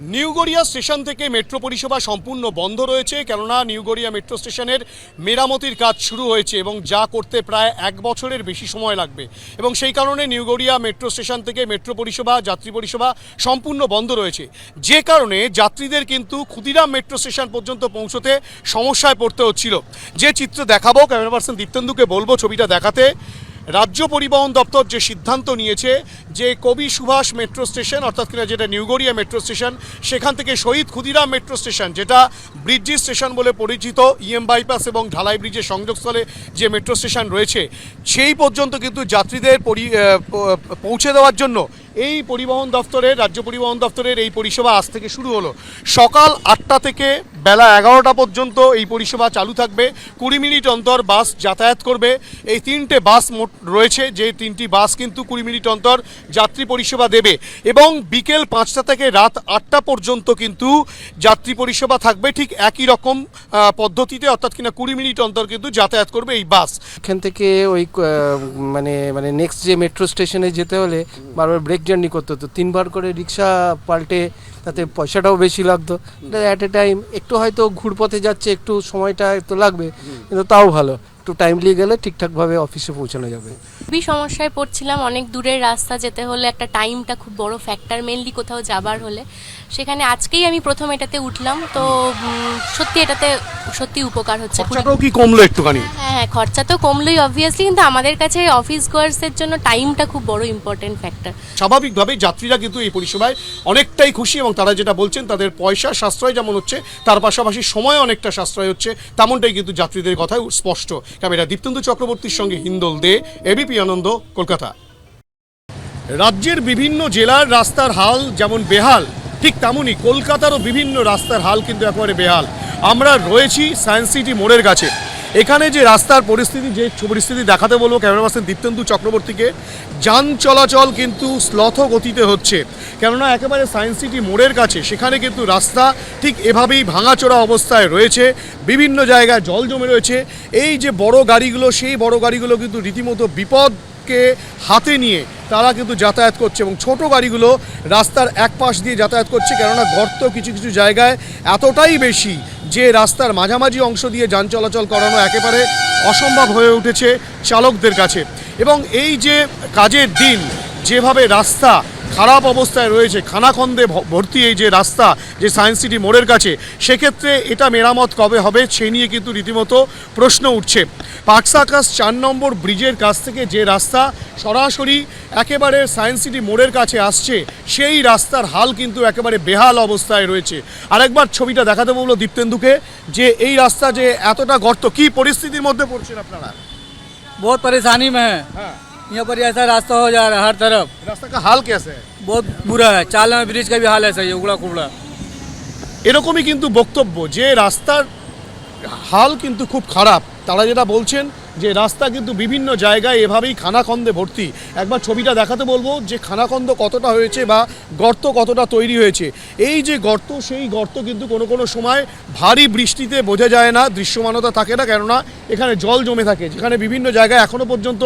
New Garia station থেকে metro পরিষেবা সম্পূর্ণ বন্ধ রয়েছে, কেননা নিউগড়িয়া মেট্রো স্টেশনের মেরামতির কাজ শুরু হয়েছে এবং যা করতে প্রায় এক বছরের বেশি সময় লাগবে। এবং সেই কারণে নিউগড়িয়া মেট্রো স্টেশন থেকে মেট্রো পরিষেবা, যাত্রী পরিষেবা সম্পূর্ণ বন্ধ রয়েছে। যে কারণে যাত্রীদের কিন্তু ক্ষুদিরাম মেট্রো স্টেশন পর্যন্ত পৌঁছতে সমস্যায় পড়তে হচ্ছিল। যে চিত্র দেখাবো ক্যামেরা পার্সন দীপ্তেন্দুকে বলব ছবিটা দেখাতে। রাজ্য পরিবহন দপ্তর যে সিদ্ধান্ত নিয়েছে যে কবি সুভাষ মেট্রো স্টেশন, অর্থাৎ কিনা যেটা নিউগড়িয়া মেট্রো স্টেশন, সেখান থেকে শহীদ ক্ষুদিরাম মেট্রো স্টেশন, যেটা ব্রিডজি স্টেশন বলে পরিচিত, ইএম বাইপাস এবং ঢালাই ব্রিজের সংযোগস্থলে যে মেট্রো স্টেশন রয়েছে, সেই পর্যন্ত কিন্তু যাত্রীদের পরি পৌঁছে দেওয়ার জন্য এই পরিবহন দপ্তরের, রাজ্য পরিবহন দপ্তরের এই পরিষেবা আজ থেকে শুরু হলো। সকাল আটটা থেকে বেলা এগারোটা পর্যন্ত এই পরিষেবা চালু থাকবে। কুড়ি মিনিট অন্তর বাস যাতায়াত করবে। এই তিনটে বাস মোট রয়েছে, যে তিনটি বাস কিন্তু কুড়ি মিনিট অন্তর যাত্রী পরিষেবা দেবে। এবং বিকেল পাঁচটা থেকে রাত আটটা পর্যন্ত কিন্তু যাত্রী পরিষেবা থাকবে। ঠিক একই রকম পদ্ধতিতে অর্থাৎ কিনা কুড়ি মিনিট অন্তর কিন্তু যাতায়াত করবে এই বাস। এখান থেকে ওই মানে মানে নেক্সট যে মেট্রো স্টেশনে যেতে হলে বারবার ব্রেক জার্নি করতে হতো। তিনবার করে রিক্সা পাল্টে তাতে পয়সাটাও বেশি লাগতো। অ্যাট এ টাইম একটু হয়তো ঘুরপথে যাচ্ছে একটু সময়টা একটু লাগবে কিন্তু তাও ভালো। একটু টাইমলি গেলে ঠিকঠাকভাবে অফিসে পৌঁছানো যাবে। খুবই সমস্যায় পড়ছিলাম অনেক দূরের রাস্তা যেতে হলে একটা টাইমটা খুব বড় ফ্যাক্টর মেনলি কোথাও যাবার হলে। সেখানে আজকেই আমি প্রথম এটাতে উঠলাম তো সত্যি এটাতে সত্যি উপকার হচ্ছে। কি কমলো একটুখানি? হ্যাঁ হ্যাঁ খরচা তো কমলোই অবভিয়াসলি কিন্তু আমাদের কাছে অফিস গোয়ার্সের জন্য টাইমটা খুব বড় ইম্পর্টেন্ট ফ্যাক্টর স্বাভাবিকভাবে যাত্রীরা কিন্তু এই পরিষেবায় অনেকটাই খুশি এবং তারা যেটা বলছেন, তাদের পয়সা সাশ্রয় যেমন হচ্ছে, তার পাশাপাশি সময় অনেকটা সাশ্রয় হচ্ছে, তেমনটাই কিন্তু যাত্রীদের কথায় স্পষ্ট। ক্যামেরা দীপ্তেন্দু চক্রবর্তীর সঙ্গে হিন্দল দে এবিপি আনন্দ, কলকাতা। রাজ্যের বিভিন্ন জেলার রাস্তার হাল যেমন বেহাল, ঠিক তেমনই কলকাতারও বিভিন্ন রাস্তার হাল কিন্তু একেবারে বেহাল। আমরা রয়েছি সায়েন্স সিটি মোড়ের কাছে। এখানে যে রাস্তার পরিস্থিতি, যে পরিস্থিতি দেখাতে বলব, ক্যামেরা দীপ্তেন্দু চক্রবর্তীকে, যান চলাচল কিন্তু স্লথ গতিতে হচ্ছে। কেননা একেবারে সায়েন্স সিটি মোড়ের কাছে, সেখানে কিন্তু রাস্তা ঠিক এভাবেই ভাঙাচোরা অবস্থায় রয়েছে। বিভিন্ন জায়গায় জল জমে রয়েছে। এই যে বড় গাড়িগুলো, সেই বড় গাড়িগুলো কিন্তু রীতিমতো বিপদকে হাতে নিয়ে তারা কিন্তু যাতায়াত করছে এবং ছোট গাড়িগুলো রাস্তার এক পাশ দিয়ে যাতায়াত করছে, কেননা গর্ত কিছু কিছু জায়গায় এতটাই বেশি যে রাস্তার মাঝামাঝি অংশ দিয়ে যান চলাচল করানো একেবারে অসম্ভব হয়ে উঠেছে চালকদের কাছে। এবং এই যে কাজের দিন, যেভাবে রাস্তা খারাপ অবস্থায় রয়েছে। খানাখন্দে ভর্তি এই যে রাস্তা যে সায়েন্স সিটি মোড়ের কাছে সেক্ষেত্রে এটা মেরামত কবে হবে সে নিয়ে কিন্তু রীতিমতো প্রশ্ন উঠছে। পাকসাকাস চার নম্বর ব্রিজের কাছ থেকে যে রাস্তা সরাসরি একেবারে সায়েন্স সিটি মোড়ের কাছে আসছে সেই রাস্তার হাল কিন্তু একেবারে বেহাল অবস্থায় রয়েছে। আরেকবার ছবিটা দেখাতে বলল দীপ্তেন্দুকে যে এই রাস্তা যে এতটা গর্ত কি পরিস্থিতির মধ্যে পড়ছেন আপনারা? বহু পরিশানি মে হ্যাঁ।, হ্যাঁ। यहाँ पर ऐसा रास्ता हो जा रहा है हर तरफ রাস্তা কা হাল কেসে बहुत बुरा है चालना ब्रिज का भी हाल ऐसा ही है उगड़ा कुबड़ा এরকমই কিন্তু বক্তব্য যে রাস্তার হাল কিন্তু খুব খারাপ তারা যেটা বলছেন যে রাস্তা কিন্তু বিভিন্ন জায়গায় এভাবেই খানাখন্দে ভর্তি। একবার ছবিটা দেখাতে বলব যে খানাখন্দ কতটা হয়েছে বা গর্ত কতটা তৈরি হয়েছে। এই যে গর্ত, সেই গর্ত কিন্তু কোনো কোনো সময় ভারী বৃষ্টিতে বোঝা যায় না, দৃশ্যমানতা থাকে না, কেননা এখানে জল জমে থাকে। যেখানে বিভিন্ন জায়গায় এখনও পর্যন্ত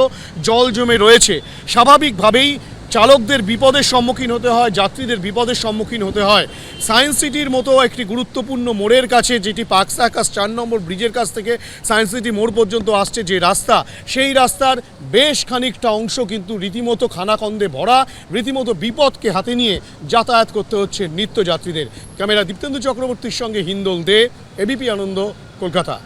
জল জমে রয়েছে। স্বাভাবিকভাবেই চালকদের বিপদের সম্মুখীন হতে হয়, যাত্রীদের বিপদের সম্মুখীন হতে হয়। সায়েন্স সিটির মতো একটি গুরুত্বপূর্ণ মোড়ের কাছে, যেটি পাকসা আকাশ চার নম্বর ব্রিজের কাছ থেকে সায়েন্স সিটি মোড় পর্যন্ত আসছে যে রাস্তা, সেই রাস্তার বেশ খানিকটা অংশ কিন্তু রীতিমতো খানাকন্দে ভরা, রীতিমতো বিপদকে হাতে নিয়ে যাতায়াত করতে হচ্ছে নিত্যযাত্রীদের। ক্যামেরা দীপ্তেন্দু চক্রবর্তীর সঙ্গে হিন্দল দে এবিপি আনন্দ, কলকাতা।